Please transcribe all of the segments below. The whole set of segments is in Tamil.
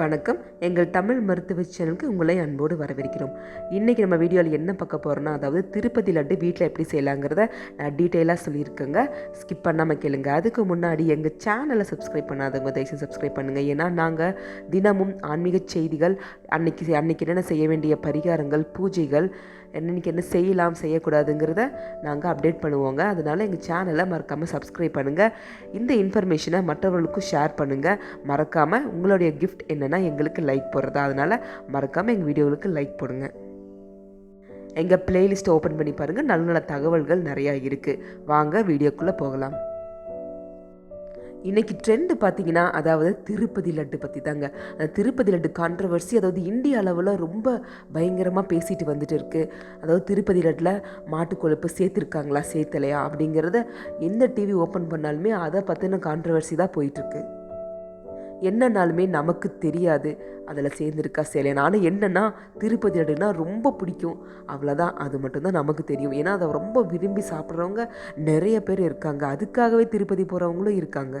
வணக்கம். எங்கள் தமிழ் மருத்துவ சேனலுக்கு உங்களை அன்போடு வரவேற்கிறோம். இன்றைக்கி நம்ம வீடியோவில் என்ன பார்க்க போகிறோம்னா அதாவது திருப்பதி லட்டு வீட்டில் எப்படி செய்யலாங்கிறத நான் டீட்டெயிலாக சொல்லியிருக்கேங்க. ஸ்கிப் பண்ணாமல் கேளுங்க. அதுக்கு முன்னாடி எங்கள் சேனலை சப்ஸ்கிரைப் பண்ணாதவங்க தயவுசெய்து சப்ஸ்கிரைப் பண்ணுங்கள் ஏன்னா நாங்கள் தினமும் ஆன்மீக செய்திகள் அன்னைக்கு அன்னைக்கு என்னென்ன செய்ய வேண்டிய பரிகாரங்கள் பூஜைகள் என்னைக்கு என்ன செய்யலாம் செய்யக்கூடாதுங்கிறத நாங்கள் அப்டேட் பண்ணுவோங்க. அதனால் எங்கள் சேனலை மறக்காமல் சப்ஸ்கிரைப் பண்ணுங்கள் இந்த இன்ஃபர்மேஷனை மற்றவர்களுக்கும் ஷேர் பண்ணுங்கள் மறக்காமல் உங்களுடைய கிஃப்ட் என்னென்னா எங்களுக்கு லைக் போடுறதா. அதனால் மறக்காமல் எங்கள் வீடியோவுக்கு லைக் போடுங்க. எங்கள் பிளேலிஸ்ட்டை ஓப்பன் பண்ணி பாருங்கள் நல்ல நல்ல தகவல்கள் நிறையா இருக்குது வாங்க வீடியோக்குள்ளே போகலாம். இன்றைக்கி ட்ரெண்டு பார்த்தீங்கன்னா அதாவது திருப்பதி லட்டு பற்றி தாங்க அந்த திருப்பதி லட்டு கான்ட்ரவர்சி அதாவது இந்திய அளவில் ரொம்ப பயங்கரமாக பேசிட்டு வந்துட்டு இருக்குது அதாவது திருப்பதி லட்டில் மாட்டு கொழுப்பு சேர்த்துருக்காங்களா சேர்த்தலையா அப்படிங்கிறத எந்த டிவி ஓப்பன் பண்ணாலுமே அதை பற்றின கான்ட்ரவர்சி தான் போயிட்டுருக்கு என்னன்னாலுமே நமக்கு தெரியாது. அதில் சேர்ந்துருக்கா சேலையா ஆனால் என்னென்னா திருப்பதி லட்டுனா ரொம்ப பிடிக்கும். அவ்வளோதான் அது மட்டும்தான் நமக்கு தெரியும். ஏன்னா அதை ரொம்ப விரும்பி சாப்பிட்றவங்க நிறைய பேர் இருக்காங்க. அதுக்காகவே திருப்பதி போகிறவங்களும் இருக்காங்க.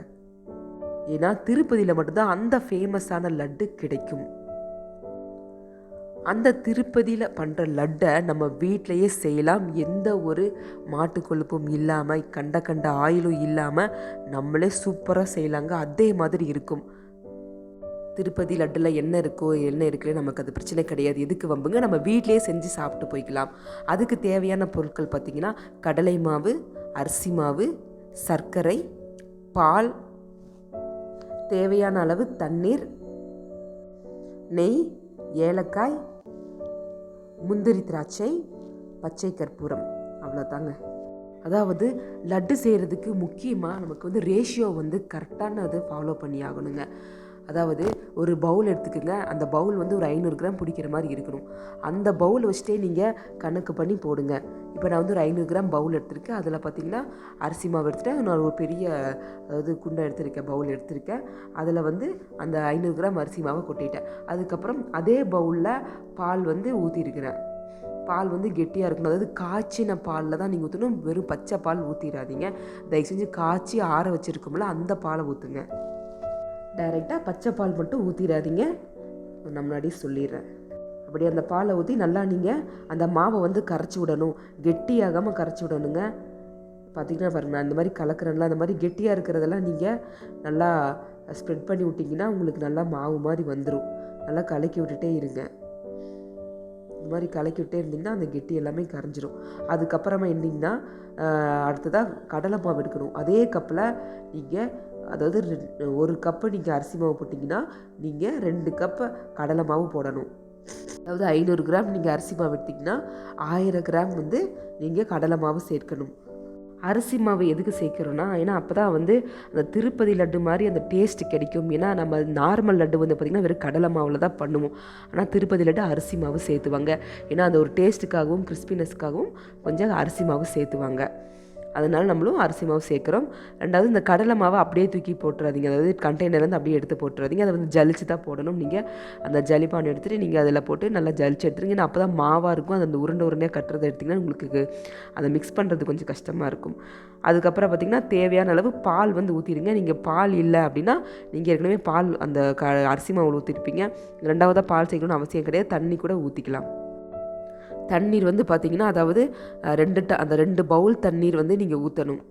ஏன்னா திருப்பதியில் மட்டும்தான் அந்த ஃபேமஸான லட்டு கிடைக்கும். அந்த திருப்பதியில் பண்ணுற லட்டை நம்ம வீட்டிலையே செய்யலாம். எந்த ஒரு மாட்டு கொழுப்பும் இல்லாமல் கண்ட கண்ட ஆயிலும் இல்லாமல் நம்மளே சூப்பராக செய்யலாங்க. அதே மாதிரி இருக்கும். திருப்பதி லட்டில் என்ன இருக்கோ என்ன இருக்குல்ல நமக்கு அது பிரச்சனை கிடையாது. எதுக்கு வம்புங்க? நம்ம வீட்டிலே செஞ்சு சாப்பிட்டு போய்க்கலாம். அதுக்கு தேவையான பொருட்கள் பார்த்திங்கன்னா கடலை மாவு அரிசி மாவு சர்க்கரை பால் தேவையான அளவு தண்ணீர் நெய் ஏலக்காய் முந்திரி திராட்சை பச்சை கற்பூரம். அவ்வளோதாங்க அதாவது லட்டு செய்கிறதுக்கு முக்கியமாக நமக்கு வந்து ரேஷியோ வந்து கரெக்டான அதை ஃபாலோ பண்ணி ஆகணுங்க அதாவது ஒரு பவுல் எடுத்துக்கோங்க. அந்த பவுல் வந்து ஒரு ஐநூறு கிராம் பிடிக்கிற மாதிரி இருக்கணும். அந்த பவுல் வச்சுட்டே நீங்கள் கணக்கு பண்ணி போடுங்க. இப்போ நான் வந்து ஒரு ஐநூறு கிராம் பவுல் எடுத்திருக்கேன். அதில் பார்த்தீங்கன்னா அரிசி மாவு எடுத்துகிட்டேன் நான் ஒரு பெரிய அதாவது குண்டை எடுத்திருக்கேன் பவுல் எடுத்திருக்கேன். அதில் வந்து அந்த ஐநூறு கிராம் அரிசி மாவை கொட்டிட்டேன். அதுக்கப்புறம் அதே பவுலில் பால் வந்து ஊற்றிருக்கிறேன் பால் வந்து கெட்டியாக இருக்கணும். அதாவது காய்ச்சின பாலில் தான் நீங்கள் ஊற்றணும் வெறும் பச்சை பால் ஊற்றிடாதீங்க தயவு செஞ்சு காய்ச்சி ஆற வச்சுருக்கோம்ல அந்த பாலை ஊற்றுங்க டைரெக்டாக பச்சை பால் மட்டும் ஊற்றிடாதீங்க நான் முன்னாடி சொல்லிடுறேன். அப்படி அந்த பாலை ஊற்றி நல்லா நீங்கள் அந்த மாவை வந்து கரைச்சி விடணும். கெட்டியாகாமல் கரைச்சி விடணுங்க. பார்த்திங்கன்னா பாருங்க அந்த மாதிரி கலக்கிறேன்ல அந்த மாதிரி கெட்டியாக இருக்கிறதெல்லாம் நீங்கள் நல்லா ஸ்ப்ரெட் பண்ணி விட்டிங்கன்னா உங்களுக்கு நல்லா மாவு மாதிரி வந்துடும் நல்லா கலக்கி விட்டுட்டே இருங்க. இந்த மாதிரி கலக்கி விட்டே இருந்தீங்கன்னா அந்த கெட்டி எல்லாமே கரைஞ்சிரும். அதுக்கப்புறமா என்னிங்கன்னா அடுத்ததாக கடலை மாவு எடுக்கணும். அதே கப்பில் நீங்கள் அதாவது ஒரு கப்பு நீங்கள் அரிசி மாவு போட்டிங்கன்னா நீங்கள் ரெண்டு கப்பை கடலை மாவு போடணும். அதாவது ஐநூறு கிராம் நீங்கள் அரிசி மாவு எடுத்திங்கன்னா ஆயிரம் கிராம் வந்து நீங்கள் கடலை மாவு சேர்க்கணும். அரிசி மாவு எதுக்கு சேர்க்குறோன்னா ஏன்னா அப்போ தான் வந்து அந்த திருப்பதி லட்டு மாதிரி அந்த டேஸ்ட் கிடைக்கும். ஏன்னா நம்ம நார்மல் லட்டு வந்து பார்த்திங்கன்னா வெறும் கடலை மாவில் தான் பண்ணுவோம். ஆனால் திருப்பதி லட்டு அரிசி மாவு சேர்த்துவாங்க. ஏன்னா அந்த ஒரு டேஸ்ட்டுக்காகவும் கிறிஸ்பினஸ்க்காகவும் கொஞ்சம் அரிசி மாவு சேர்த்துவாங்க. அதனால் நம்மளும் அரிசி மாவு சேர்க்குறோம். ரெண்டாவது இந்த கடலை மாவை அப்படியே தூக்கி போட்டுறாதீங்க. அதாவது கண்டெய்னர்லேருந்து அப்படியே எடுத்து போட்டுறாதீங்க. அதை வந்து ஜலிச்சு தான் போடணும். நீங்கள் அந்த ஜலிப்பான் எடுத்துகிட்டு நீங்கள் அதில் போட்டு நல்லா ஜலிச்சு எடுத்துருங்க. அப்போ தான் மாவாக இருக்கும். அது அந்த உருண்டை உருண்டையாக கட்டுறதை எடுத்திங்கன்னா உங்களுக்கு அதை மிக்ஸ் பண்ணுறது கொஞ்சம் கஷ்டமாக இருக்கும். அதுக்கப்புறம் பார்த்திங்கன்னா தேவையான அளவு பால் வந்து ஊற்றிடுங்க நீங்கள் பால் இல்லை அப்படின்னா நீங்கள் ஏற்கனவே பால் அந்த க அரிசி மாவில் ஊற்றிருப்பீங்க ரெண்டாவதாக பால் சேர்க்கணும்னு அவசியம் கிடையாது. தண்ணி கூட ஊற்றிக்கலாம் தண்ணீர் வந்து பார்த்திங்கன்னா அதாவது ரெண்டு ட அந்த ரெண்டு பவுல் தண்ணீர் வந்து நீங்கள் ஊற்றணும்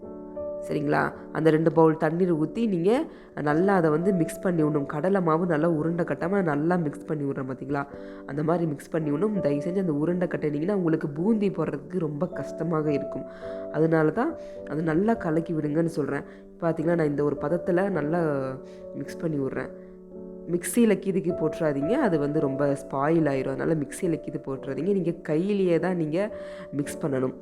சரிங்களா? அந்த ரெண்டு பவுல் தண்ணீர் ஊற்றி நீங்கள் நல்லா அதை வந்து மிக்ஸ் பண்ணி விடணும். கடலை மாவு நல்லா உருண்டை கட்டாமல் நல்லா மிக்ஸ் பண்ணி விட்றேன் பார்த்தீங்களா? அந்த மாதிரி மிக்ஸ் பண்ணி விடணும். தயவு செஞ்சு அந்த உருண்டை கட்டினீங்கன்னா உங்களுக்கு பூந்தி போடுறதுக்கு ரொம்ப கஷ்டமாக இருக்கும். அதனால தான் அது நல்லா கலக்கி விடுங்கன்னு சொல்கிறேன் பார்த்திங்கன்னா நான் இந்த ஒரு பதத்தில் நல்லா மிக்ஸ் பண்ணி விட்றேன். மிக்சியில் கீதுக்கு போட்டுறாதீங்க. அது வந்து ரொம்ப ஸ்பாயில் ஆயிரும். அதனால் மிக்சியில் கீது போட்டுறாதீங்க. நீங்கள் கையிலேயே தான் நீங்கள் மிக்ஸ் பண்ணணும்.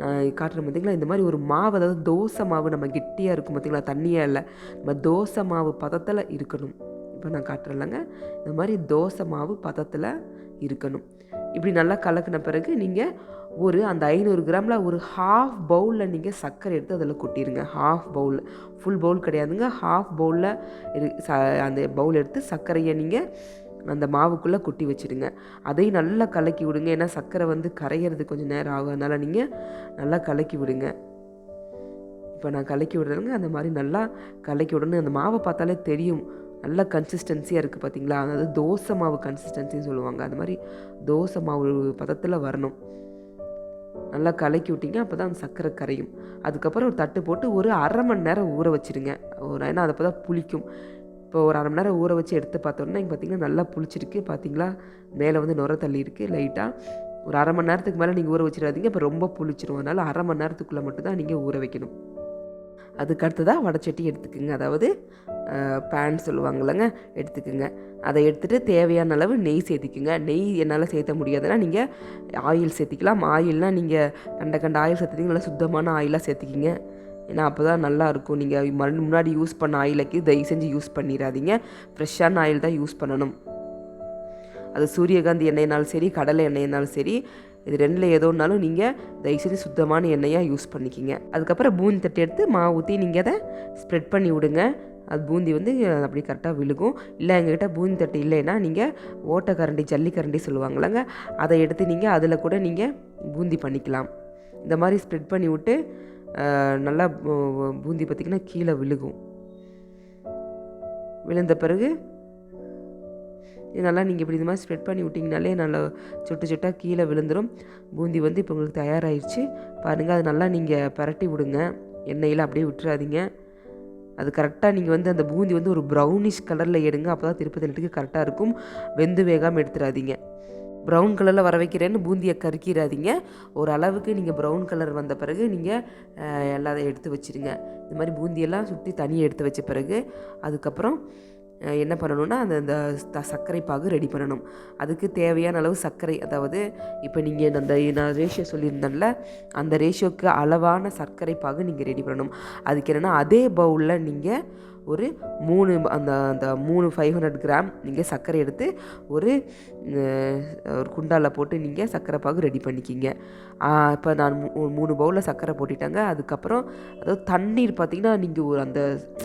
நான் காட்டுறேன் பார்த்திங்களா இந்த மாதிரி ஒரு மாவு அதாவது தோசை மாவு நம்ம கெட்டியாக இருக்கும் பார்த்திங்களா தண்ணியாக இல்லை. நம்ம தோசை மாவு பதத்தில் இருக்கணும். இப்போ நான் காட்டுறேன்லங்க. இந்த மாதிரி தோசை மாவு பதத்தில் இருக்கணும். இப்படி நல்லா கலக்கின பிறகு நீங்கள் ஒரு அந்த ஐநூறு கிராமில் ஒரு ஹாஃப் பவுலில் நீங்கள் சர்க்கரை எடுத்து அதில் கொட்டிடுங்க ஹாஃப் பவுல் ஃபுல் பவுல் கிடையாதுங்க. ஹாஃப் பவுலில் இரு ச அந்த பவுல் எடுத்து சர்க்கரையை நீங்கள் அந்த மாவுக்குள்ளே கொட்டி வச்சுடுங்க. அதையும் நல்லா கலக்கி விடுங்க. ஏன்னா சர்க்கரை வந்து கரையிறது கொஞ்சம் நேரம் ஆகும். அதனால் நீங்கள் நல்லா கலக்கி விடுங்க. இப்போ நான் கலக்கி விடுறேங்க அந்த மாதிரி நல்லா கலக்கி விடணும். அந்த மாவை பார்த்தாலே தெரியும். நல்ல கன்சிஸ்டன்சியாக இருக்குது பார்த்தீங்களா அதாவது தோசை மாவு கன்சிஸ்டன்சின்னு சொல்லுவாங்க. அது மாதிரி தோசை மாவு பதத்தில் வரணும். நல்லா கலக்கி விட்டிங்க அப்போ தான் அந்த சர்க்கரை கரையும். அதுக்கப்புறம் ஒரு தட்டு போட்டு ஒரு அரை மணி நேரம் ஊற வச்சிருங்க. ஒரு ஏன்னா அது அப்போ தான் புளிக்கும். இப்போ ஒரு அரை மணி நேரம் ஊற வச்சு எடுத்து பார்த்தோன்னா இங்கே பார்த்தீங்கன்னா நல்லா புளிச்சிருக்கு. பார்த்தீங்களா மேலே வந்து நுர தள்ளி இருக்குது லைட்டாக ஒரு அரை மணி நேரத்துக்கு மேலே நீங்கள் ஊற வச்சிடாதீங்க இப்போ ரொம்ப புளிச்சிரும். அதனால் அரை மணி நேரத்துக்குள்ளே மட்டும்தான் நீங்கள் ஊற வைக்கணும். அதுக்கு அடுத்ததாக வடைச்சட்டி எடுத்துக்கோங்க. அதாவது பேன் சொல்லுவாங்கள்லங்க எடுத்துக்கோங்க. அதை எடுத்துகிட்டு தேவையான அளவு நெய் சேர்த்திக்குங்க. நெய் என்னால் சேர்த்த முடியாதுன்னா நீங்கள் ஆயில் சேர்த்திக்கலாம். ஆயில்னால் நீங்கள் கண்ட கண்ட ஆயில் சேர்த்துட்டிங்க நல்லா சுத்தமான ஆயிலாக சேர்த்திக்கிங்க. ஏன்னா அப்போ தான் நல்லாயிருக்கும் நீங்கள் மறு முன்னாடி யூஸ் பண்ண ஆயிலுக்கு தயவு செஞ்சு யூஸ் பண்ணிடாதீங்க ஃப்ரெஷ்ஷான ஆயில் தான் யூஸ் பண்ணணும். அது சூரியகாந்தி எண்ணெய்னாலும் சரி கடலை எண்ணெய்னாலும் சரி இது ரெண்டில் ஏதோனாலும் நீங்கள் தயவுசெய்து சுத்தமான எண்ணெயாக யூஸ் பண்ணிக்கிங்க. அதுக்கப்புறம் பூந்தி தட்டி எடுத்து மாவு ஊற்றி நீங்கள் அதை ஸ்ப்ரெட் பண்ணி விடுங்க. அது பூந்தி வந்து அப்படி கரெக்டாக விழுகும். இல்லை எங்ககிட்ட பூந்தி தட்டு இல்லைன்னா நீங்கள் ஓட்டக்கரண்டி ஜல்லிக்கரண்டி சொல்லுவாங்கள்லங்க அதை எடுத்து நீங்கள் அதில் கூட நீங்கள் பூந்தி பண்ணிக்கலாம். இந்த மாதிரி ஸ்ப்ரெட் பண்ணி விட்டு நல்லா பூந்தி பார்த்திங்கன்னா கீழே விழுகும். விழுந்த பிறகு இதெல்லாம் நீங்கள் இப்படி இந்த மாதிரி ஸ்ப்ரெட் பண்ணி விட்டிங்கனாலே நல்லா சொட்டு சொட்டாக கீழே விழுந்துடும் பூந்தி வந்து இப்போ உங்களுக்கு தயாராகிடுச்சு பாருங்கள் அது நல்லா நீங்கள் பரட்டி விடுங்க. எண்ணெயில் அப்படியே விட்டுறாதீங்க. அது கரெக்டாக நீங்கள் வந்து அந்த பூந்தி வந்து ஒரு ப்ரௌனிஷ் கலரில் எடுங்க. அப்போ தான் திருப்பதி லட்டுக்கு கரெக்டாக இருக்கும். வெந்து வேகாமல் எடுத்துடாதீங்க ப்ரௌன் கலரில் வர வைக்கிறேன்னு பூந்தியை கருக்கிடாதீங்க ஒரு அளவுக்கு நீங்கள் ப்ரௌன் கலர் வந்த பிறகு நீங்கள் எல்லாத்தையும் எடுத்து வச்சுருங்க. இந்த மாதிரி பூந்தியெல்லாம் சுற்றி தனியாக எடுத்து வச்ச பிறகு அதுக்கப்புறம் என்ன பண்ணணும்னா அந்த அந்த சர்க்கரை பாகு ரெடி பண்ணணும். அதுக்கு தேவையான அளவு சர்க்கரை அதாவது இப்போ நீங்கள் அந்த நான் ரேஷியோ சொல்லியிருந்தேன்ல அந்த ரேஷியோக்கு அளவான சர்க்கரை பாகு நீங்கள் ரெடி பண்ணணும். அதுக்கு என்னென்னா அதே பவுலில் நீங்கள் ஒரு மூணு அந்த அந்த மூணு ஃபைவ் ஹண்ட்ரட் கிராம் நீங்கள் சர்க்கரை எடுத்து ஒரு ஒரு குண்டாவில் போட்டு நீங்கள் சர்க்கரை பாகு ரெடி பண்ணிக்கிங்க. இப்போ நான் மூ- ஒரு மூணு பவுலில் சர்க்கரை போட்டுட்டாங்க. அதுக்கப்புறம் அதாவது தண்ணீர் பார்த்திங்கன்னா நீங்கள் ஒரு அந்த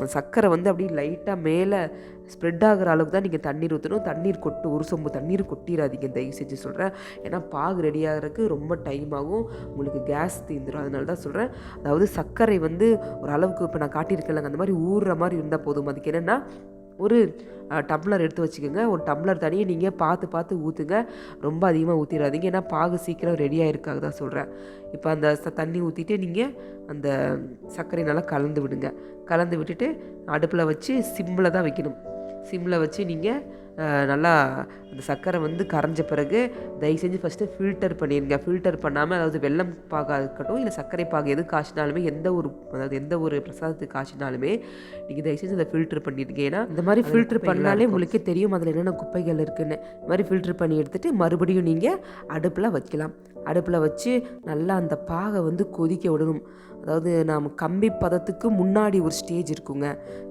சர்க்கரை வந்து அப்படியே லைட்டாக மேலே ஸ்ப்ரெட் ஆகிற அளவுக்கு தான் நீங்கள் தண்ணீர் ஊற்றணும் தண்ணீர் கொட்டு ஒரு சொம்பு தண்ணீர் கொட்டிடாதீங்க தயவு செஞ்சு சொல்கிறேன் ஏன்னா பாகு ரெடி ஆகிறதுக்கு ரொம்ப டைம் ஆகும். உங்களுக்கு கேஸ் தீந்துடும் அதனால தான் சொல்கிறேன் அதாவது சர்க்கரை வந்து ஒரு அளவுக்கு இப்போ நான் காட்டியிருக்கேன்லங்க. அந்த மாதிரி ஊறுற மாதிரி இருந்தால் போதும். அதுக்கு என்னென்னா ஒரு டம்ளர் எடுத்து வச்சுக்கோங்க. ஒரு டம்ளர் தண்ணியை நீங்கள் பார்த்து பார்த்து ஊற்றுங்க ரொம்ப அதிகமாக ஊற்றிடாதீங்க ஏன்னா பாகு சீக்கிரம் ரெடி ஆகிருக்காக தான் சொல்கிறேன் இப்போ அந்த ச- தண்ணி ஊற்றிட்டு நீங்கள் அந்த சர்க்கரை நல்லா கலந்து விடுங்க. கலந்து விட்டுட்டு அடுப்பில் வச்சு சிம்மில் தான் வைக்கணும். சிம்மில் வச்சு நீங்கள் நல்லா அந்த சர்க்கரை வந்து கரைஞ்ச பிறகு தயவு செஞ்சு ஃபஸ்ட்டு ஃபில்டர் பண்ணிடுங்க ஃபில்டர் பண்ணாமல் அதாவது வெல்லம் பாகாக இருக்கட்டும் இல்லை சர்க்கரை பாகு எது காய்ச்சினாலுமே எந்த ஒரு அதாவது எந்த ஒரு பிரசாதத்துக்கு காய்ச்சினாலுமே நீங்கள் தயவு செஞ்சு அதை ஃபில்டர் பண்ணிடுங்க ஏன்னா இந்த மாதிரி ஃபில்டர் பண்ணாலே உங்களுக்கே தெரியும் அதில் என்னென்ன குப்பைகள் இருக்குன்னு. இந்த மாதிரி ஃபில்டர் பண்ணி எடுத்துட்டு மறுபடியும் நீங்கள் அடுப்பில் வைக்கலாம். அடுப்பில் வச்சு நல்லா அந்த பாகை வந்து கொதிக்க விடணும். அதாவது நாம் கம்பி பதத்துக்கு முன்னாடி ஒரு ஸ்டேஜ் இருக்குங்க.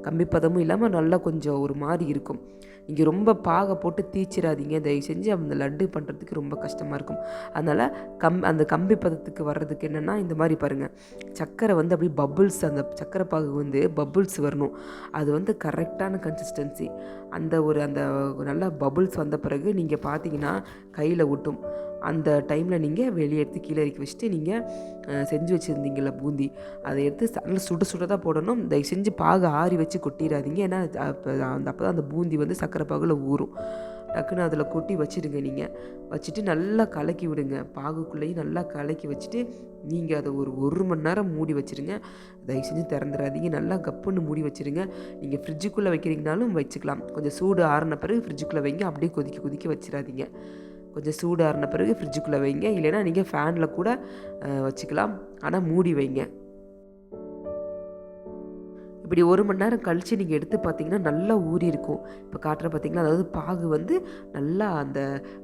கம்பி பதமும் இல்லாமல் நல்லா கொஞ்சம் ஒரு மாதிரி இருக்கும். நீங்கள் ரொம்ப பாகை போட்டு தீச்சிடாதீங்க தயவு செஞ்சு அந்த லட்டு பண்ணுறதுக்கு ரொம்ப கஷ்டமாக இருக்கும். அதனால் கம் அந்த கம்பி பதத்துக்கு வர்றதுக்கு என்னென்னா இந்த மாதிரி பாருங்கள் சர்க்கரை வந்து அப்படியே பபுள்ஸ் அந்த சர்க்கரை பாகு வந்து பபுள்ஸ் வரணும். அது வந்து கரெக்டான கன்சிஸ்டன்சி அந்த ஒரு அந்த நல்லா பபுள்ஸ் வந்த பிறகு நீங்கள் பார்த்தீங்கன்னா கையில் ஒட்டும் அந்த டைமில் நீங்கள் வெளியே எடுத்து கீழே இறக்கி வச்சுட்டு நீங்கள் செஞ்சு வச்சுருந்தீங்கள பூந்தி. அதை எடுத்து ச- சுட சுட தான் போடணும். தயவு செஞ்சு பாகு ஆறி வச்சு கொட்டிடாதீங்க ஏன்னா அப்போ அந்த அப்போ தான் அந்த பூந்தி வந்து சக்கரை பாகில் ஊறும். டக்குன்னு அதில் கொட்டி வச்சுடுங்க நீங்கள் வச்சுட்டு நல்லா கலக்கி விடுங்க. பாகுக்குள்ளேயும் நல்லா கலக்கி வச்சுட்டு நீங்கள் அதை ஒரு ஒரு மணி நேரம் மூடி வச்சிருங்க. தயவு செஞ்சு திறந்துடாதீங்க நல்லா கப்புன்னு மூடி வச்சிருங்க. நீங்கள் ஃப்ரிட்ஜுக்குள்ளே வைக்கிறீங்கனாலும் வச்சுக்கலாம். கொஞ்சம் சூடு ஆறின பிறகு ஃப்ரிட்ஜுக்குள்ளே வைங்க. அப்படியே கொதிக்க கொதிக்க வச்சிடாதீங்க. கொஞ்சம் சூடு பிறகு ஃப்ரிட்ஜுக்குள்ளே வைங்க. இல்லைன்னா நீங்கள் ஃபேனில் கூட வச்சுக்கலாம். ஆனால் மூடி வைங்க. இப்படி ஒரு மணி நேரம் கழித்து நீங்கள் எடுத்து பார்த்தீங்கன்னா நல்லா ஊறி இருக்கும் இப்போ காட்டுற பார்த்தீங்கன்னா அதாவது பாகு வந்து நல்லா அந்த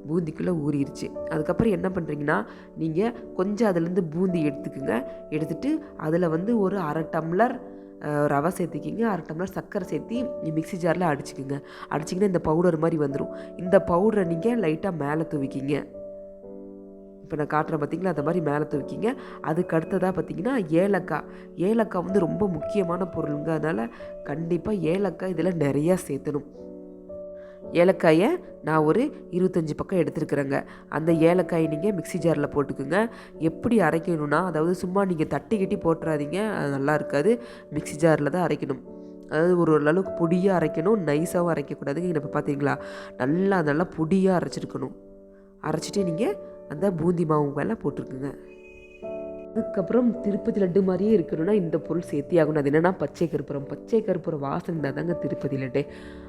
பூந்திக்குள்ளே ஊறிடுச்சு அதுக்கப்புறம் என்ன பண்ணுறீங்கன்னா நீங்கள் கொஞ்சம் அதுலேருந்து பூந்தி எடுத்துக்குங்க. எடுத்துகிட்டு அதில் வந்து ஒரு அரை டம்ளர் ரவை சேர்த்துக்கிங்க. அரை டம்ளர் சர்க்கரை சேர்த்து மிக்ஸி ஜாரில் அடிச்சுக்குங்க. அடிச்சிங்கன்னா இந்த பவுடர் மாதிரி வந்துடும் இந்த பவுடரை நீங்கள் லைட்டாக மேலே தூவிக்கிங்க. இப்போ நான் காட்டுறேன் பார்த்தீங்களா அந்த மாதிரி மேலே தூக்கிங்க அதுக்கு அடுத்ததாக பார்த்தீங்கன்னா ஏலக்காய். ஏலக்காய் வந்து ரொம்ப முக்கியமான பொருளுங்க. அதனால் கண்டிப்பாக ஏலக்காய் இதில் நிறையா சேர்த்தணும். ஏலக்காயை நான் ஒரு இருபத்தஞ்சி பக்கம் எடுத்துருக்குறேங்க. அந்த ஏலக்காயை நீங்கள் மிக்ஸி ஜாரில் போட்டுக்குங்க. எப்படி அரைக்கணும்னா அதாவது சும்மா நீங்கள் தட்டி கட்டி போட்டுறாதீங்க அது நல்லா இருக்காது. மிக்ஸி ஜாரில் தான் அரைக்கணும். அதாவது ஒரு ஓரளவுக்கு பொடியாக அரைக்கணும் நைஸாகவும் அரைக்கக்கூடாதுங்க. இப்போ பார்த்தீங்களா நல்லா நல்லா பொடியாக அரைச்சிருக்கணும். அரைச்சிட்டு நீங்கள் அந்த பூந்தி மாவு மேலே போட்டிருக்குங்க அதுக்கப்புறம் திருப்பதி லட்டு மாதிரியே இருக்கணும்னா இந்த பொருள் சேர்த்தி ஆகணும். அது என்னென்னா பச்சை கருப்புரம். பச்சை கருப்புரம் வாசனை தாங்க திருப்பதி லட்டு.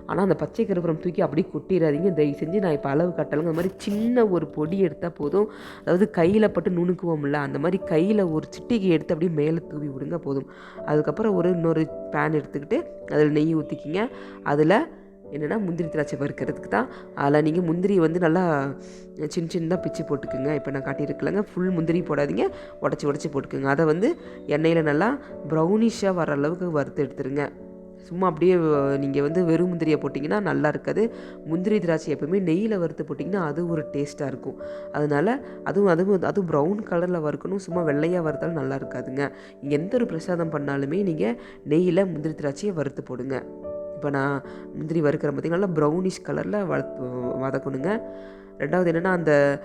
ஆனால் அந்த பச்சை கருப்புரம் தூக்கி அப்படியே கொட்டிடாதீங்க தயவு செஞ்சு நான் இப்போ அளவு கட்டலைங்க. அந்த மாதிரி சின்ன ஒரு பொடி எடுத்தால் போதும். அதாவது கையில் பட்டு நுணுக்குவோம்ல அந்த மாதிரி கையில் ஒரு சிட்டிகை எடுத்து அப்படியே மேலே தூவி விடுங்க போதும். அதுக்கப்புறம் ஒரு இன்னொரு பேன் எடுத்துக்கிட்டு அதில் நெய் ஊற்றிக்கிங்க அதில் என்னென்னா முந்திரி திராட்சை வறுக்கிறதுக்கு தான். அதில் நீங்கள் முந்திரி வந்து நல்லா சின்ன சின்னதாக பிச்சு போட்டுக்குங்க. இப்போ நான் காட்டியிருக்கலங்க ஃபுல் முந்திரி போடாதீங்க. உடச்சி உடச்சி போட்டுக்குங்க. அதை வந்து எண்ணெயில் நல்லா ப்ரௌனிஷாக வர அளவுக்கு வறுத்து எடுத்துருங்க. சும்மா அப்படியே நீங்கள் வந்து வெறும் முந்திரியை போட்டிங்கன்னா நல்லா இருக்காது. முந்திரி திராட்சை எப்போவுமே நெய்யில் வறுத்து போட்டிங்கன்னா அது ஒரு டேஸ்ட்டாக இருக்கும். அதனால் அதுவும் அதுவும் அதுவும் ப்ரௌன் கலரில் வறுக்கணும். சும்மா வெள்ளையாக வறுத்தாலும் நல்லா இருக்காதுங்க. எந்த ஒரு பிரசாதம் பண்ணாலுமே நீங்கள் நெய்யில் முந்திரி திராட்சையை வறுத்து போடுங்க. இப்போ நான் முந்திரி வறுக்கிறேன் பார்த்திங்கன்னா நல்லா ப்ரௌனிஷ் கலரில் வளர்த்து வதக்கணுங்க. ரெண்டாவது என்னென்னா அந்த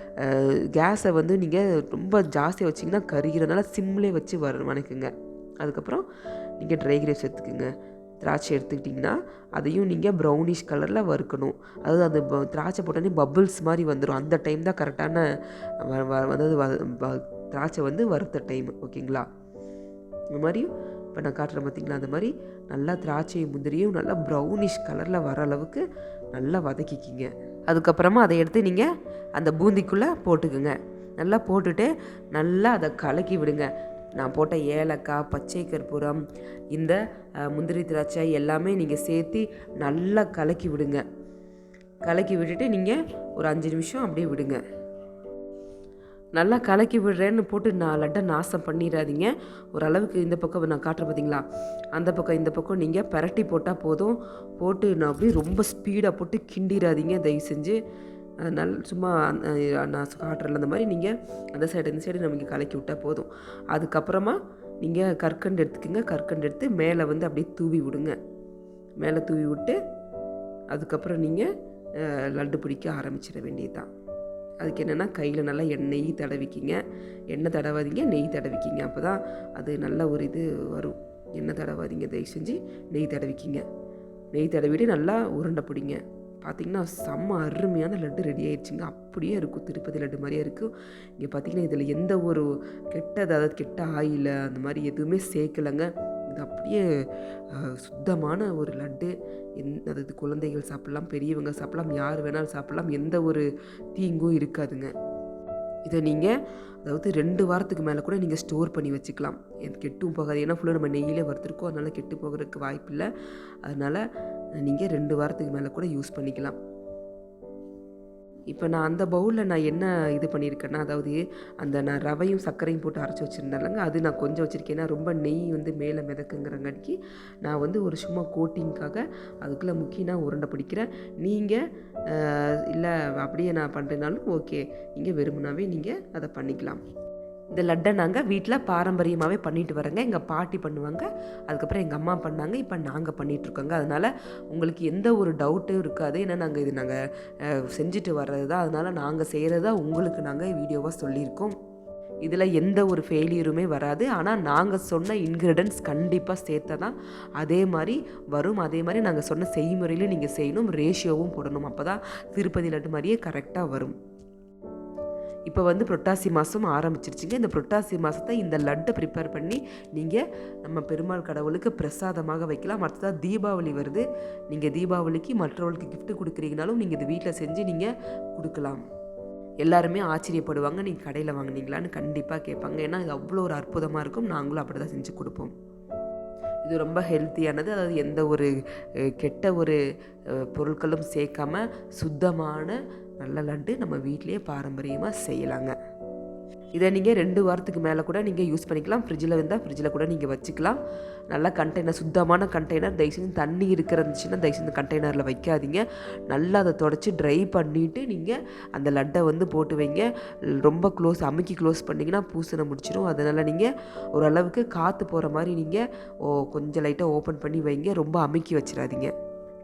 கேஸை வந்து நீங்கள் ரொம்ப ஜாஸ்தியாக வச்சிங்கன்னா கருகிறதுனால சிம்லே வச்சு வர வணக்குங்க. அதுக்கப்புறம் நீங்கள் ட்ரை கிரேப்ஸ் எடுத்துக்கோங்க. திராட்சை எடுத்துக்கிட்டிங்கன்னா அதையும் நீங்கள் ப்ரௌனிஷ் கலரில் வறுக்கணும். அதாவது அந்த ப- திராட்சை போட்டோன்னே பபுள்ஸ் மாதிரி வந்துடும் அந்த டைம் தான் கரெக்டான அதாவது வ- வ- திராட்சை வந்து வறுத்த டைம் ஓகேங்களா? இந்த மாதிரி இப்போ நான் காட்டுறேன் பார்த்தீங்களா? அந்த மாதிரி நல்லா திராட்சையும் முந்திரியும் நல்லா ப்ரௌனிஷ் கலரில் வர அளவுக்கு நல்லா வதக்கிக்கிங்க. அதுக்கப்புறமா அதை எடுத்து நீங்கள் அந்த பூந்திக்குள்ளே போட்டுக்குங்க. நல்லா போட்டுட்டு நல்லா அதை கலக்கி விடுங்க. நான் போட்ட ஏலக்காய் பச்சை கற்பூரம் இந்த முந்திரி திராட்சை எல்லாமே நீங்கள் சேர்த்து நல்லா கலக்கி விடுங்க. கலக்கி விட்டுட்டு நீங்கள் ஒரு அஞ்சு நிமிஷம் அப்படியே விடுங்க. நல்லா கலக்கி விடுறேன்னு போட்டு நான் லட்டை நாசம் பண்ணிடாதீங்க ஓரளவுக்கு இந்த பக்கம் நான் காட்டுறேன் பார்த்தீங்களா அந்த பக்கம் இந்த பக்கம் நீங்கள் பரட்டி போட்டால் போதும். போட்டு நான் அப்படியே ரொம்ப ஸ்பீடாக போட்டு கிண்டிடாதீங்க தயவு செஞ்சு. அதனால் நல் சும்மா அந்த- நான் காட்டுறல அந்த மாதிரி நீங்கள் அந்த சைடு இந்த சைடு நமக்கு கலக்கி விட்டால் போதும். அதுக்கப்புறமா நீங்கள் கற்கண்டு எடுத்துக்கோங்க. கற்கண்டு எடுத்து மேலே வந்து அப்படியே தூவி விடுங்க. மேலே தூவி விட்டு அதுக்கப்புறம் நீங்கள் லட்டு பிடிக்க ஆரம்பிச்சிட வேண்டியதுதான். அதுக்கு என்னென்னா கையில் நல்லா எண்ணெய் தடவிக்கிங்க. எண்ணெய் தடவாதீங்க நெய் தடவிக்கிங்க. அப்போ தான் அது நல்ல ஒரு இது வரும். எண்ணெய் தடவாதீங்க தயவு செஞ்சு நெய் தடவிக்கிங்க. நெய் தடவிட்டு நல்லா உருண்டை பிடிங்க. பார்த்தீங்கன்னா செம்ம அருமையான லட்டு ரெடி ஆயிடுச்சுங்க அப்படியே இருக்கும். திருப்பதி லட்டு மாதிரியே இருக்கும். இங்கே பார்த்தீங்கன்னா இதில் எந்த ஒரு கெட்டது அதாவது கெட்ட ஆயில் அந்த மாதிரி எதுவுமே சேர்க்கலைங்க. அது அப்படியே சுத்தமான ஒரு லட்டு. எந் அதாவது குழந்தைகள் சாப்பிட்லாம் பெரியவங்க சாப்பிட்லாம் யார் வேணாலும் சாப்பிட்லாம் எந்த ஒரு தீங்கும் இருக்காதுங்க. இதை நீங்கள் அதாவது ரெண்டு வாரத்துக்கு மேலே கூட நீங்கள் ஸ்டோர் பண்ணி வச்சுக்கலாம். இது கெட்டும் போகாது. ஏன்னா ஃபுல்லாக நம்ம நெய்யிலே வறுத்துருக்கோம். அதனால் கெட்டு போகிறதுக்கு வாய்ப்பில்லை. அதனால் நீங்கள் ரெண்டு வாரத்துக்கு மேலே கூட யூஸ் பண்ணிக்கலாம். இப்போ நான் அந்த பவுலில் நான் என்ன இது பண்ணியிருக்கேன்னா அதாவது அந்த நான் ரவையும் சர்க்கரையும் போட்டு அரைச்சி வச்சுருந்தேன்லங்க அது நான் கொஞ்சம் வச்சுருக்கேன்னா ரொம்ப நெய் வந்து மேலே மிதக்குங்கிறங்காட்டிக்கு நான் வந்து ஒரு சும்மா கோட்டிங்க்காக அதுக்குள்ளே முக்கியமாக உருண்டை பிடிக்கிறேன். நீங்கள் இல்லை அப்படியே நான் பண்ணுறதுனாலும் ஓகே. நீங்கள் விரும்பினாவே நீங்கள் அதை பண்ணிக்கலாம். இந்த லட்டை நாங்கள் வீட்டில் பாரம்பரியமாகவே பண்ணிட்டு வரோங்க எங்கள் பாட்டி பண்ணுவாங்க. அதுக்கப்புறம் எங்கள் அம்மா பண்ணாங்க. இப்போ நாங்கள் பண்ணிகிட்ருக்கோங்க அதனால் உங்களுக்கு எந்த ஒரு டவுட்டும் இருக்காது. ஏன்னா நாங்கள் இது நாங்கள் செஞ்சுட்டு வர்றது தான் அதனால் நாங்கள் செய்கிறது தான் உங்களுக்கு நாங்கள் வீடியோவாக சொல்லியிருக்கோம். இதில் எந்த ஒரு ஃபெயிலியருமே வராது. ஆனால் நாங்கள் சொன்ன இன்க்ரீடியன்ஸ் கண்டிப்பாக சேர்த்தா தான் அதே மாதிரி வரும். அதே மாதிரி நாங்கள் சொன்ன செய்முறையில நீங்கள் செய்யணும். ரேஷியோவும் போடணும். அப்போ தான் திருப்பதி லட்டு மாதிரியே கரெக்டாக வரும். இப்போ வந்து புரட்டாசி மாதம் ஆரம்பிச்சிருச்சுங்க. இந்த புரட்டாசி மாதத்தை இந்த லட்டை ப்ரிப்பேர் பண்ணி நீங்கள் நம்ம பெருமாள் கடவுளுக்கு பிரசாதமாக வைக்கலாம். அடுத்ததாக தீபாவளி வருது. நீங்கள் தீபாவளிக்கு மற்றவர்களுக்கு கிஃப்ட் கொடுக்குறீங்கனாலும் நீங்கள் இது வீட்டில் செஞ்சு நீங்கள் கொடுக்கலாம். எல்லாருமே ஆச்சரியப்படுவாங்க. நீங்கள் கடையில் வாங்குனீங்களான்னு கண்டிப்பாக கேட்பாங்க. ஏன்னா இது அவ்வளோ ஒரு அற்புதமாக இருக்கும். நாங்களும் அப்படி தான் செஞ்சு கொடுப்போம். இது ரொம்ப ஹெல்த்தியானது அதாவது எந்த ஒரு கெட்ட ஒரு பொருட்களும் சேர்க்காம சுத்தமான நல்ல லட்டு நம்ம வீட்லேயே பாரம்பரியமாக செய்யலாங்க. இதை நீங்கள் ரெண்டு வாரத்துக்கு மேலே கூட நீங்கள் யூஸ் பண்ணிக்கலாம். ஃப்ரிட்ஜில் இருந்தால் ஃப்ரிட்ஜில் கூட நீங்கள் வச்சுக்கலாம். நல்ல கண்டெய்னர் சுத்தமான கண்டெய்னர் தயவுசெய்து தண்ணி இருக்கிறந்துச்சுன்னா தயவுசெய்து கண்டெய்னரில் வைக்காதீங்க. நல்லா அதை தொடச்சி ட்ரை பண்ணிவிட்டு நீங்கள் அந்த லட்டை வந்து போட்டு வைங்க. ரொம்ப க்ளோஸ் அமுக்கி க்ளோஸ் பண்ணிங்கன்னா பூசணை முடிச்சிடும் அதனால் நீங்கள் ஓரளவுக்கு காற்று போகிற மாதிரி நீங்கள் ஓ கொஞ்சம் லைட்டாக ஓப்பன் பண்ணி வைங்க. ரொம்ப அமுக்கி வச்சிடாதீங்க.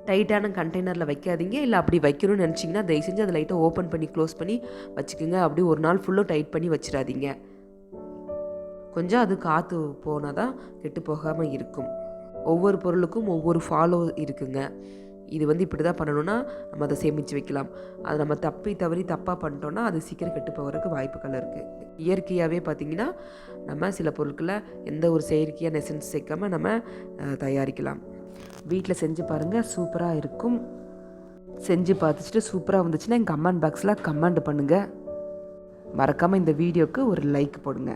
டைட்டான கண்டெய்னரில் வைக்காதீங்க. இல்லை அப்படி வைக்கணும்னு நினச்சிங்கன்னா தயவு செஞ்சு அதை லைட்டாக ஓப்பன் பண்ணி க்ளோஸ் பண்ணி வச்சுக்கோங்க. அப்படி ஒரு நாள் ஃபுல்லும் டைட் பண்ணி வச்சிடாதீங்க. கொஞ்சம் அது காற்று போனால் தான் கெட்டு போகாமல் இருக்கும். ஒவ்வொரு பொருளுக்கும் ஒவ்வொரு ஃபாலோ இருக்குங்க. இது வந்து இப்படி தான் பண்ணணும்னா நம்ம அதை சேமித்து வைக்கலாம். அதை நம்ம தப்பி தவறி தப்பாக பண்ணிட்டோன்னா அது சீக்கிரம் கெட்டு போகிறதுக்கு வாய்ப்புகள் இருக்குது இயற்கையாகவே பார்த்திங்கன்னா நம்ம சில பொருட்களை எந்த ஒரு செயற்கையான நெசன்ஸ் சேர்க்காமல் நம்ம தயாரிக்கலாம். வீட்டில் செஞ்சு பாருங்கள் சூப்பராக இருக்கும். செஞ்சு பார்த்துட்டு சூப்பராக வந்துச்சுன்னா எங்கள் கமெண்ட் பாக்ஸில் கமெண்ட் பண்ணுங்கள் மறக்காமல் இந்த வீடியோக்கு ஒரு லைக் போடுங்க.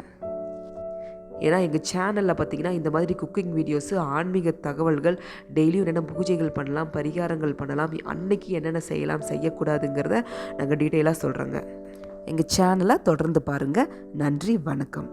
ஏன்னா எங்கள் சேனலில் பார்த்தீங்கன்னா இந்த மாதிரி குக்கிங் வீடியோஸு ஆன்மீக தகவல்கள் டெய்லியும் என்னென்ன பூஜைகள் பண்ணலாம் பரிகாரங்கள் பண்ணலாம் அன்னைக்கு என்னென்ன செய்யலாம் செய்யக்கூடாதுங்கிறத நாங்கள் டீட்டெயிலாக சொல்கிறோங்க எங்கள் சேனலை தொடர்ந்து பாருங்கள் நன்றி வணக்கம்.